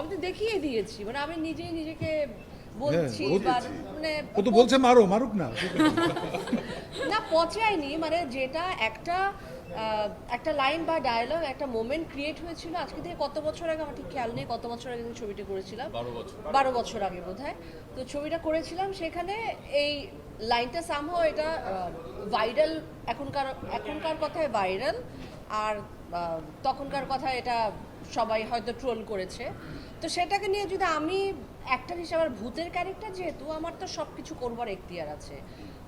আমি তো দেখিয়ে দিয়েছি। মানে আমি নিজেই নিজেকে বলছি হ্যাঁ, বা মানে ও তো বলছে মারো মারুক না। না পচায়নি। মানে যেটা একটা একটা লাইন বা ডায়লগ একটা মোমেন্ট ক্রিয়েট হয়েছিল আজকে থেকে কত বছর আগে? আমার ঠিক খেয়াল নেই কত বছর আগে আমি ছবিটা করেছিলাম? বারো বছর। আগে বোধ তো ছবিটা করেছিলাম সেখানে এই লাইনটা সামহাও এটা ভাইরাল এখনকার এখনকার কথায় ভাইরাল আর তখনকার কথায় এটা সবাই হয়তো ট্রোল করেছে। তো সেটাকে নিয়ে যদি আমি একটা হিসাবে আর ভূতের ক্যারেক্টার যেহেতু আমার তো সব কিছু করবার এখতিয়ার আছে।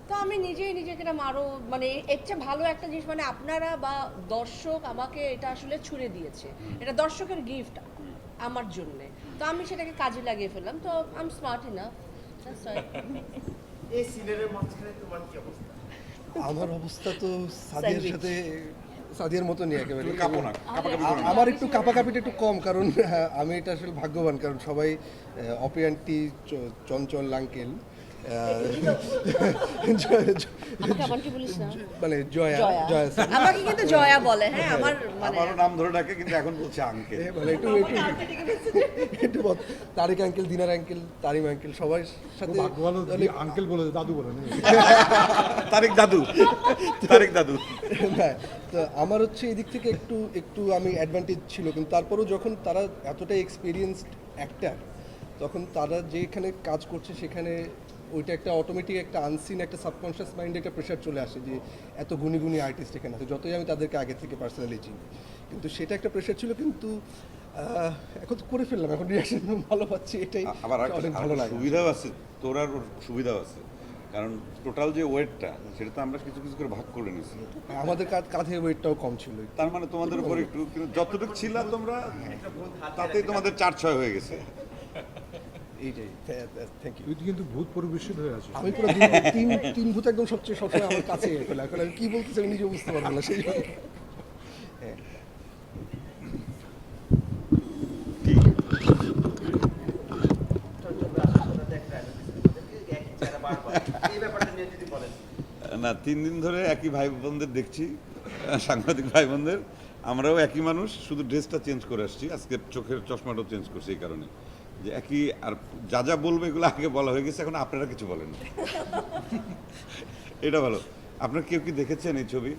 তো আমি নিজেই নিজেকে মারো মানে এর চেয়ে ভালো একটা জিনিস মানে আপনারা বা দর্শক আমাকে এটা আসলে ছুড়ে দিয়েছে। এটা দর্শকের গিফট আমার জন্যে। তো আমি সেটাকে কাজে লাগিয়ে ফেললাম। তো আম স্মার্ট না এই সিনেরের মাঝখানে তোমার কি অবস্থা? আমার অবস্থা তো সাদিয়ার সাথে সাদিয়ার নিয়ে একেবারে। আমার একটু কাপাকাপিটা একটু কম কারণ আমি এটা আসলে ভাগ্যবান কারণ সবাই অপিয়ান্টি চঞ্চল আঙ্কেল মানে জয়া জয়া। জয়া আমাকে কিন্তু জয়া বলে হ্যাঁ আমার মানে আমারও নাম ধরে ডাকে কিন্তু এখন বলছে আঙ্কেল এ, মানে একটু একটু Tariq uncle Dinar uncle Tarim uncle সবার সাথে আঙ্কেল বলে দাদু বলে তারিক দাদু। তারিক দাদু। না তো আমার হচ্ছে এদিক থেকে একটু একটু আমি অ্যাডভান্টেজ ছিল কিন্তু তারপরেও যখন তারা এতটা এক্সপিরিয়েন্সড অ্যাক্টার তখন তারা যেখানে কাজ করছে সেখানে ওইটা একটা অটোমেটিক একটা আনসিন একটা সাবকনশিয়াস মাইন্ডে একটা প্রেশার চলে আসে যে এত গুণী গুণী আর্টিস্ট এখানে আছে যতই আমি তাদেরকে আগে থেকে পার্সোনালি চিনি। কিন্তু সেটা একটা প্রেশার ছিল কিন্তু এখন তো করে ফেললাম এখন রিয়াকশন ভালো পাচ্ছি এটাই আবার অনেক ভালো লাগে। সুবিধাও আছে তোর আর ওর সুবিধাও আছে। কারণ টোটাল যে ওয়েটটা সেটা তো আমরা কিছু কিছু করে ভাগ করে নিয়েছি। আমাদের কাঁধ- কাঁধে ওয়েটটাও কম ছিল তার মানে তোমাদের উপর একটু কিন্তু যতটুকু ছিল তোমরা তাতেই তোমাদের চার ছয় হয়ে গেছে। এইটাই থ্যাংক ইউ কিন্তু ভূত পরিবেশিত হয়ে আছিস। আমি পুরো তিন- তিন তিন ভূত একদম সবচেয়ে সবসময় আমার কাছে ফেলে এখন আমি কি বলতেছি আমি নিজে বুঝতে পারব না সেই হ্যাঁ। এই ব্যাপারটা নিয়ে যদি বলেন না তিন দিন ধরে একই ভাই বোনদের দেখছি সাংবাদিক ভাই বোনদের আমরাও একই মানুষ শুধু ড্রেসটা চেঞ্জ করে আসছি। আজকে চোখের চশমাটাও চেঞ্জ করছি এই কারণে। যে একই আর যা যা বলব এগুলো আগে বলা হয়ে গেছে এখন আপনারা কিছু বলেন এটা ভালো। আপনারা কেউ কি দেখেছেন এই ছবি?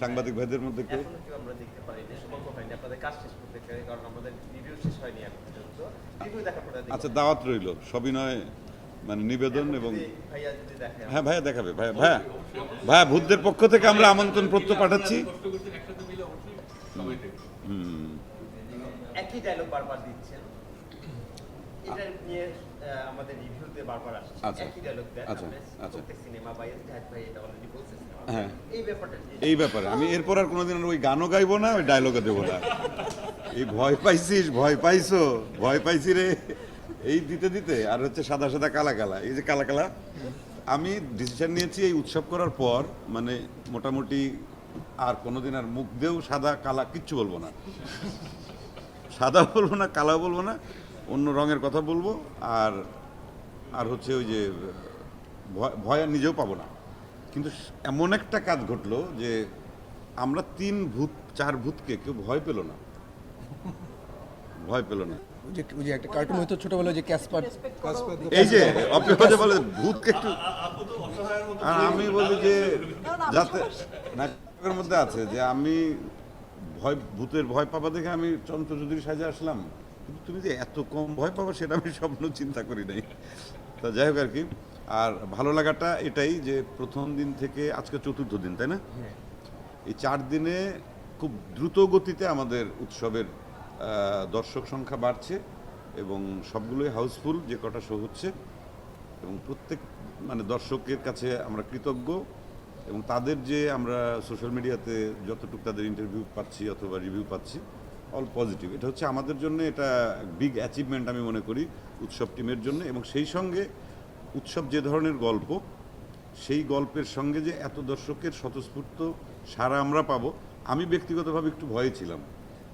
সাংবাদিক ভাইদের মধ্যে কেউ? আমরা দেখতে পারিনি আপনাদের কাজ শেষ করতে কারণ আমাদের রিভিউ শেষ হয়নি এখন পর্যন্ত। রিভিউ দেখার পরে দেখব। আচ্ছা দাওয়াত রইল। সবিনয় মানে নিবেদন এবং হ্যাঁ ভাইয়া দেখাবে। ভাইয়া ভাইয়া ভাইয়া ভূতদের পক্ষ থেকে আমরা আমন্ত্রণ পত্র পাঠাচ্ছি। হুম একই ডায়লগ বারবার দিচ্ছেন এটা নিয়ে আমাদের রিভিউতে বারবার আসছে। আচ্ছা। একই ডায়লগ দেন আচ্ছা, আচ্ছা। প্রত্যেক সিনেমা বা জাহিদ ভাই এটা অলরেডি বলছে হ্যাঁ। এই ব্যাপারটা এই ব্যাপারে। আমি এরপর আর কোনোদিন আর ওই গানও গাইবো না ওই ডায়লগও দেবো না। এই ভয় পাইছিস ভয় পাইছো ভয় পাইছি রে। এই দিতে দিতে আর হচ্ছে সাদা সাদা কালা কালা। এই যে কালা কালা আমি ডিসিশন নিয়েছি এই উৎসব করার পর মানে মোটামুটি আর কোনোদিন আর মুখ দিয়েও সাদা কালা কিচ্ছু বলব না। সাদা বলব না কালাও বলব না অন্য রঙের কথা বলব আর আর হচ্ছে ওই যে ভয় আর নিজেও পাবো না। কিন্তু এমন একটা কাজ ঘটলো যে আমরা তিন ভূত চার ভূতকে কেউ ভয় পেল না। ভয় পেল না। যে ওই যে একটা কার্টুন হয়তো ছোটবেলায় যে ক্যাসপার এই যে অপেক্ষা বলে ভূতকে একটু আর আমি বলি যে যাতে নাটকের মধ্যে আছে যে আমি ভয় ভূতের ভয় পাবা দেখে আমি চন্দ্র চৌধুরী সাজে আসলাম। কিন্তু তুমি যে এত কম ভয় পাবো সেটা আমি স্বপ্ন চিন্তা করি নাই। তা যাই হোক আর কি আর ভালো লাগাটা এটাই যে প্রথম দিন থেকে আজকে চতুর্থ দিন তাই না? এই চার দিনে খুব দ্রুত গতিতে আমাদের উৎসবের দর্শক সংখ্যা বাড়ছে এবং সবগুলোই হাউসফুল যে কটা শো হচ্ছে। এবং প্রত্যেক মানে দর্শকের কাছে আমরা কৃতজ্ঞ এবং তাদের যে আমরা সোশ্যাল মিডিয়াতে যতটুকু তাদের ইন্টারভিউ পাচ্ছি অথবা রিভিউ পাচ্ছি অল পজিটিভ এটা হচ্ছে আমাদের জন্য এটা বিগ অ্যাচিভমেন্ট আমি মনে করি, উৎসব টিমের জন্য। এবং সেই সঙ্গে উৎসব যে ধরনের গল্প, সেই গল্পের সঙ্গে যে এত দর্শকের স্বতঃস্ফূর্ত সারা আমরা পাবো, আমি ব্যক্তিগতভাবে একটু ভয়ে ছিলাম।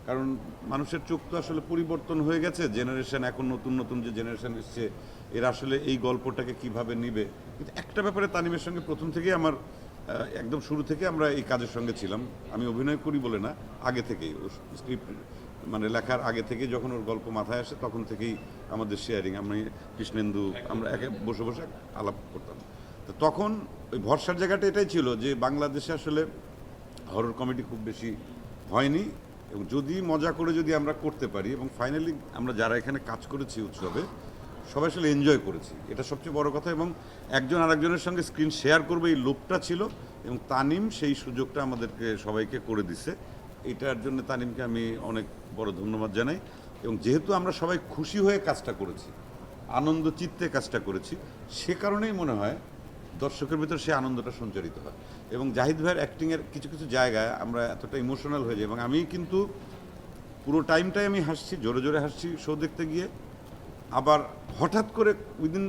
কারণ মানুষের চোখ তো আসলে পরিবর্তন হয়ে গেছে জেনারেশন এখন নতুন নতুন যে জেনারেশন এসছে, এরা আসলে এই গল্পটাকে কীভাবে নিবে? কিন্তু একটা ব্যাপারে তানিমের সঙ্গে প্রথম থেকেই আমার একদম শুরু থেকে আমরা এই কাজের সঙ্গে ছিলাম। আমি অভিনয় করি বলে না, আগে থেকেই স্ক্রিপ্ট মানে লেখার আগে থেকে যখন ওর গল্প মাথায় আসে তখন থেকেই আমাদের শেয়ারিং আমি, কৃষ্ণেন্দু, আমরা একে বসে বসে আলাপ করতাম। তো তখন ওই ভরসার জায়গাটা এটাই ছিল যে বাংলাদেশে আসলে হরর কমেডি খুব বেশি হয়নি এবং যদি মজা করে যদি আমরা করতে পারি এবং ফাইনালি আমরা যারা এখানে কাজ করেছি উৎসবে সবাই আসলে এনজয় করেছি। এটা সবচেয়ে বড় কথা এবং একজন আরেকজনের সঙ্গে স্ক্রিন শেয়ার করবে, এই লোভটা ছিল এবং তানিম সেই সুযোগটা আমাদেরকে, সবাইকে করে দিছে। এটার জন্য তানিমকে আমি অনেক বড় ধন্যবাদ জানাই এবং যেহেতু আমরা সবাই খুশি হয়ে কাজটা করেছি, আনন্দ চিত্তে কাজটা করেছি, সে কারণেই মনে হয় দর্শকের ভিতর সেই আনন্দটা সঞ্চারিত হয়। এবং জাহিদ ভাইয়ের অ্যাক্টিংয়ের কিছু কিছু জায়গায় আমরা এতটা ইমোশনাল হয়ে যাই এবং আমি কিন্তু পুরো টাইমটাই আমি হাসছি, জোরে জোরে হাসছি শো দেখতে গিয়ে। আবার হঠাৎ করে উইদিন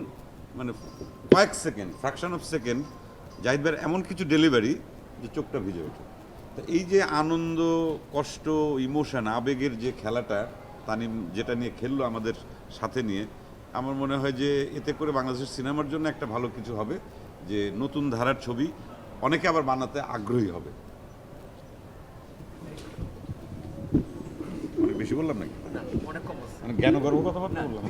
মানে কয়েক second fraction of second Zahid ভাইয়ের এমন কিছু ডেলিভারি যে চোখটা ভিজে ওঠে। তো এই যে আনন্দ, কষ্ট ইমোশন আবেগের যে খেলাটা তানিম যেটা নিয়ে খেললো আমাদের সাথে নিয়ে, আমার মনে হয় যে এতে করে বাংলাদেশের সিনেমার জন্য একটা ভালো কিছু হবে, যে নতুন ধারার ছবি অনেকে আবার বানাতে আগ্রহী হবে। বেশি বললাম নাকি? মানে জ্ঞান গর্ব কথাবার্তা বললাম।